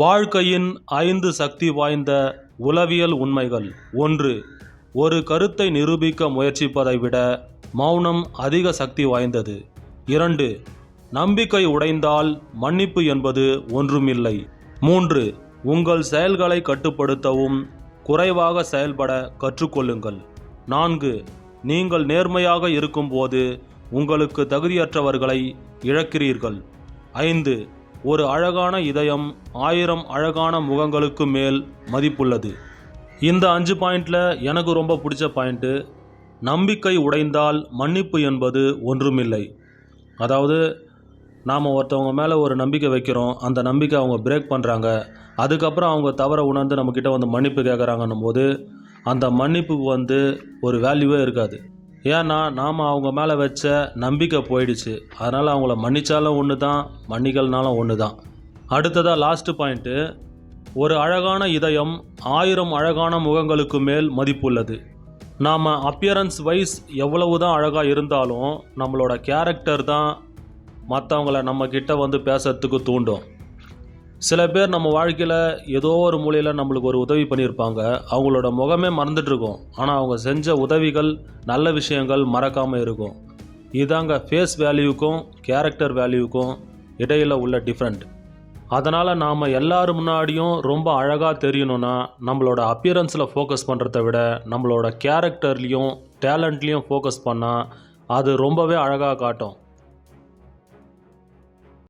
வாழ்க்கையின் ஐந்து சக்தி வாய்ந்த உளவியல் உண்மைகள். ஒன்று ஒரு கருத்தை நிரூபிக்க முயற்சிப்பதை விட மௌனம் அதிக சக்தி வாய்ந்தது. இரண்டு நம்பிக்கை உடைந்தால் மன்னிப்பு என்பது ஒன்றுமில்லை. மூன்று உங்கள் செயல்களை கட்டுப்படுத்தவும் குறைவாக செயல்பட கற்றுக்கொள்ளுங்கள். நான்கு நீங்கள் நேர்மையாக இருக்கும்போது உங்களுக்கு தகுதியற்றவர்களை இழக்கிறீர்கள். ஐந்து ஒரு அழகான இதயம் ஆயிரம் அழகான முகங்களுக்கு மேல் மதிப்புள்ளது. இந்த அஞ்சு பாயிண்டில் எனக்கு ரொம்ப பிடிச்ச பாயிண்ட்டு நம்பிக்கை உடைந்தால் மன்னிப்பு என்பது ஒன்றுமில்லை. அதாவது நாம் ஒருத்தவங்க மேலே ஒரு நம்பிக்கை வைக்கிறோம் அந்த நம்பிக்கை அவங்க பிரேக் பண்ணுறாங்க அதுக்கப்புறம் அவங்க தவற உணர்ந்து நம்மக்கிட்ட வந்து மன்னிப்பு கேட்குறாங்கன்னும் போது அந்த மன்னிப்பு வந்து ஒரு வேல்யூவே இருக்காது. ஏன்னா நாம் அவங்க மேலே வச்ச நம்பிக்கை போயிடுச்சு. அதனால் அவங்கள மன்னித்தாலும் ஒன்று தான் மன்னிக்கலனாலும் ஒன்று தான் அடுத்ததாக லாஸ்ட்டு பாயிண்ட்டு ஒரு அழகான இதயம் ஆயிரம் அழகான முகங்களுக்கு மேல் மதிப்புள்ளது. நாம் அப்பியரன்ஸ் வைஸ் எவ்வளவு தான் அழகாக இருந்தாலும் நம்மளோட கேரக்டர் தான் மற்றவங்கள நம்மக்கிட்ட வந்து பேசுறதுக்கு தூண்டும். சில பேர் நம்ம வாழ்க்கையில் ஏதோ ஒரு மூலையில் நம்மளுக்கு ஒரு உதவி பண்ணியிருப்பாங்க. அவங்களோட முகமே மறந்துட்டுருக்கோம். ஆனால் அவங்க செஞ்ச உதவிகள் நல்ல விஷயங்கள் மறக்காமல் இருக்கும். இதாங்க ஃபேஸ் வேல்யூக்கும் கேரக்டர் வேல்யூக்கும் இடையில் உள்ள டிஃப்ரெண்ட் அதனால் நாம் எல்லார் முன்னாடியும் ரொம்ப அழகாக தெரியணும்னா நம்மளோட அப்பியரன்ஸில் ஃபோக்கஸ் பண்ணுறத விட நம்மளோட கேரக்டர்லேயும் டேலண்ட்லேயும் ஃபோக்கஸ் பண்ணால் அது ரொம்பவே அழகாக காட்டும்.